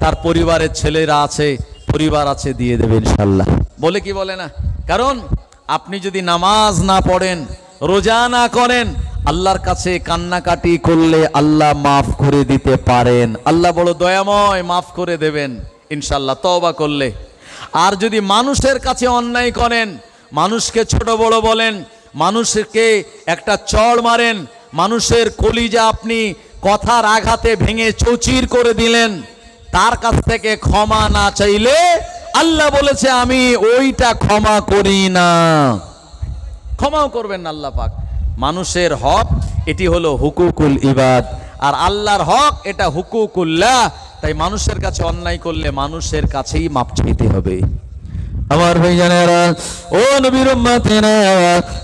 তার পরিবারের ছেলেরা আছে, পরিবার আছে, দিয়ে দেবে ইনশাল্লাহ বলে কি বলে না? কারণ আপনি যদি নামাজ না পড়েন, রোজা না করেন, আল্লাহর কাছে কান্নাকাটি করলে আল্লাহ মাফ করে দিতে পারেন। আল্লাহ বড় দয়াময় মাফ করে দেবেন ইনশাল্লাহ তওবা করলে। আর যদি মানুষের কাছে অন্যায় করেন, মানুষকে ছোট বড় বলেন, মানুষকে একটা চড় মারেন, মানুষের কলিজা আপনি কথার আঘাতে ভেঙে চৌচির করে দিলেন তার কাছ থেকে ক্ষমা না চাইলে আল্লাহ বলেছে, আমি ওইটা ক্ষমা করি না। ক্ষমাও করবেন আল্লাহ পাক। মানুষের হক, এটি হলো হুকুকুল ইবাদ। আর আল্লাহর হক, এটা হুকুকুল্লাহ। তাই মানুষের কাছে অন্যায় করলে মানুষের কাছেই মাপ চাইতে হবে। আমার ভাইজানেরা ও নবীর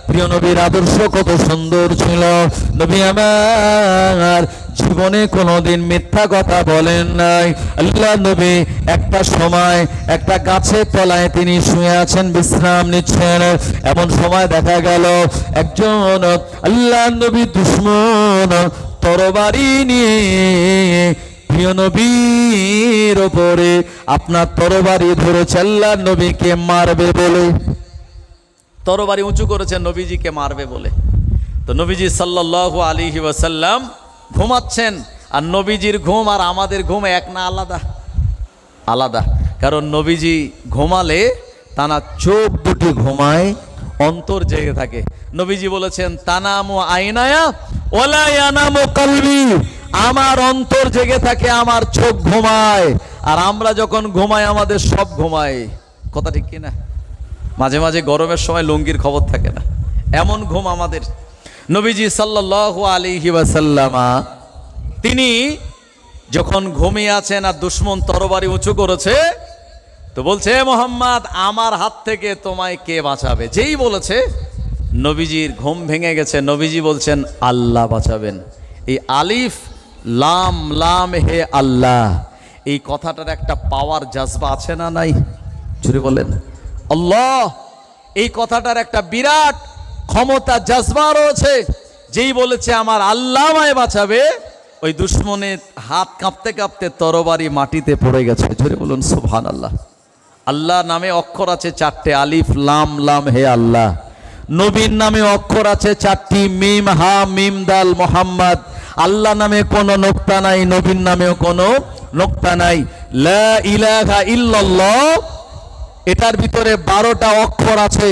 প্রিয় নবীর আদর্শ কত সুন্দর ছিল। নবী আমার জীবনে কোনোদিন মিথ্যা কথা বলেন নাই। আল্লাহ নবী একটা সময় একটা গাছের তলায় তিনি শুয়ে আছেন, বিশ্রাম নিচ্ছেন। এমন সময় দেখা গেল, একজন আল্লাহ নবী দুশ্মন তরবারি নিয়ে প্রিয় নবীর ওপরে আপনার তরবারি ধরেছে, আল্লাহ নবীকে মারবে বলে। তরবারি উঁচু করেছেন নবীজিকে মারবে বলে। তো নবীজি সাল্লাল্লাহু আলাইহি ওয়াসাল্লাম ঘুমাচ্ছেন, আর নবীজির ঘুম আর আমাদের ঘুম এক না আলাদা। আলাদা। কারণ নবীজি ঘুমালে তানা চোখ দুটি ঘুমায়, অন্তর জেগে থাকে। নবীজি বলেছেন, তানামু আইনায়া ওলা ইয়ানামু কলবি। আমার অন্তর জেগে থাকে, আমার চোখ ঘুমায়। আর আমরা যখন ঘুমাই, আমাদের সব ঘুমায়। কথা ঠিক কি না মাঝে মাঝে গরমের সময় লুঙ্গির খবর থাকে না। এমন ঘুম আমাদের। নবীজি সাল্লাল্লাহু আলাইহি ওয়াসাল্লামা, তিনি যখন ঘুমিয়ে আছেন আর দুশ্মন তরবারি উঁচু করেছে, তো বলছে মোহাম্মদ, আমার হাত থেকে তোমায় কে বাঁচাবে? যেই বলেছে, নবীজির ঘুম ভেঙে গেছে। নবীজি বলছেন, আল্লাহ বাঁচাবেন। এই আলিফ লাম লাম হে আল্লাহ। এই কথাটার একটা পাওয়ার জাজবা আছে না নাই? জুড়ে বলেন। আল্লাহ, এই কথাটার একটা বিরাট ক্ষমতা, জাজবা রয়েছে। যেই বলেছে, আমার আল্লাহ আমায় বাঁচাবে। ওই দুশ্মনের হাত কাঁপতে কাঁপতে তরবারি মাটিতে পড়ে গেছে। জোরে বলুন সুবহান আল্লাহ আল্লাহ নামে অক্ষর আছে চারটে, আলিফ, লাম লাম হে আল্লাহ। নবীর নামে অক্ষর আছে চারটি, মিম, হা, মিম, দাল, মোহাম্মদ। আল্লাহ নামে কোনো নোক্তা নাই, নবীর নামেও কোনো নোক্তা নাই। ইলাহা ইল্লাল্লাহ, এটার ভিতরে বারোটা অক্ষর আছে।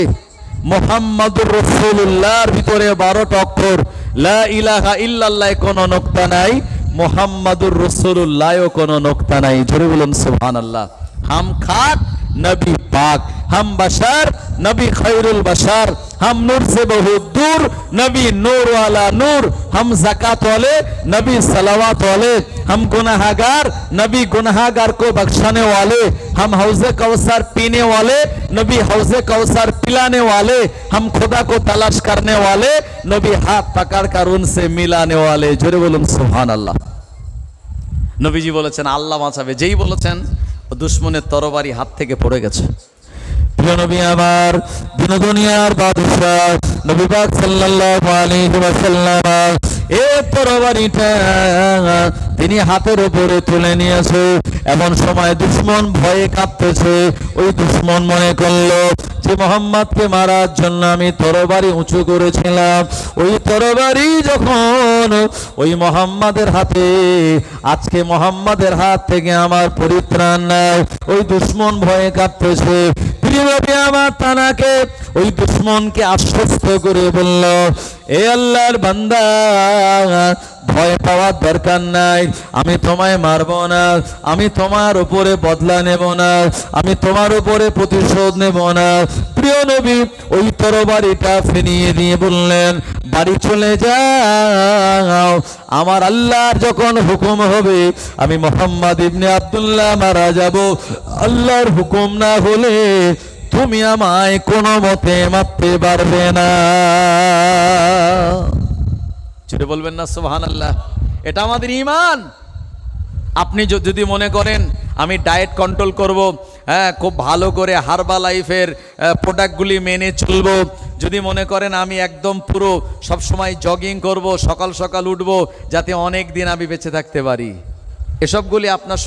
মোহাম্মদুর রসুল্লাহর ভিতরে বারোটা অক্ষর। লা ইলাহা ইল্লাল্লাহ কোনো নোক্তা নাই, মোহাম্মদুর রসুল্লাহও কোনো নোক্তা নাই। জোরে বলুন সুবহান আল্লাহ হাম খাক নবী পাক हम बशर नबी खैरुल बशर हम नूर से बहुत दूर नबी नूर वाला नूर हम जक़ात वाले नबी सलावत वाले हम गुनाहगार नबी गुनाहगार को बख्शाने वाले हम हौजे कौसर पीने वाले नबी हौजे कौसर पिलाने वाले हम खुदा को तलाश करने वाले नबी हाथ पकड़ कर उनसे मिलाने वाले जोरे बोलुन सुभान अल्लाह নবীজি বলেছেন আল্লাহ বাঁচাবে যেই বলেছেন ও দুশ্মনের তরবারি হাত থেকে পড়ে গেছে। প্রিয় নবী আমার দিন দুনিয়ার বাদশাহ নবী পাক সাল্লাল্লাহু আলাইহি ওয়াসাল্লাম এ তরবারিটা তিনি হাতের উপরে তুলে নিয়েছে। এমন সময় দুশ্মন ভয়ে কাঁপতেছে। ওই দুশ্মন মনে করল যে মোহাম্মদকে মারার জন্য আমি তরবারি উঁচু করেছিলাম। ওই তরবারি যখন ওই মোহাম্মদের হাতে, আজকে মোহাম্মদের হাত থেকে আমার পরিত্রাণ নাই ওই দুশ্মন ভয়ে কাঁপতেছে প্রিয় আমার তানাকে ওই দুশ্মনকে আশ্বস্ত করে বলল, এ আল্লাহর বান্দা, ভয় পাওয়ার দরকার নাই, আমি তোমায় মারব না, আমি তোমার উপরে বদলা নেব না, আমি তোমার উপরে প্রতিশোধ নেব না। প্রিয় নবী ওই তরবারিটা ফিরিয়ে দিয়ে বললেন, বাড়ি চলে যাও, আমার আল্লাহর যখন হুকুম হবে, আমি মোহাম্মদ ইবনে আব্দুল্লাহ মারা যাব। আল্লাহর হুকুম না হলে তুমি আমায় কোনো মতে মারতে পারবে না। ছেড়ে বলবেন না সুবহান আল্লাহ এটা আমাদের ইমান আপনি যদি মনে করেন, আমি ডায়েট কন্ট্রোল করব হ্যাঁ খুব ভালো করে হার্বা লাইফের প্রোডাক্টগুলি মেনে চলবো। যদি মনে করেন, আমি একদম পুরো সব সময় জগিং করব, সকাল সকাল উঠবো, যাতে অনেক দিন আমি বেঁচে থাকতে পারি। এসবগুলি আপনার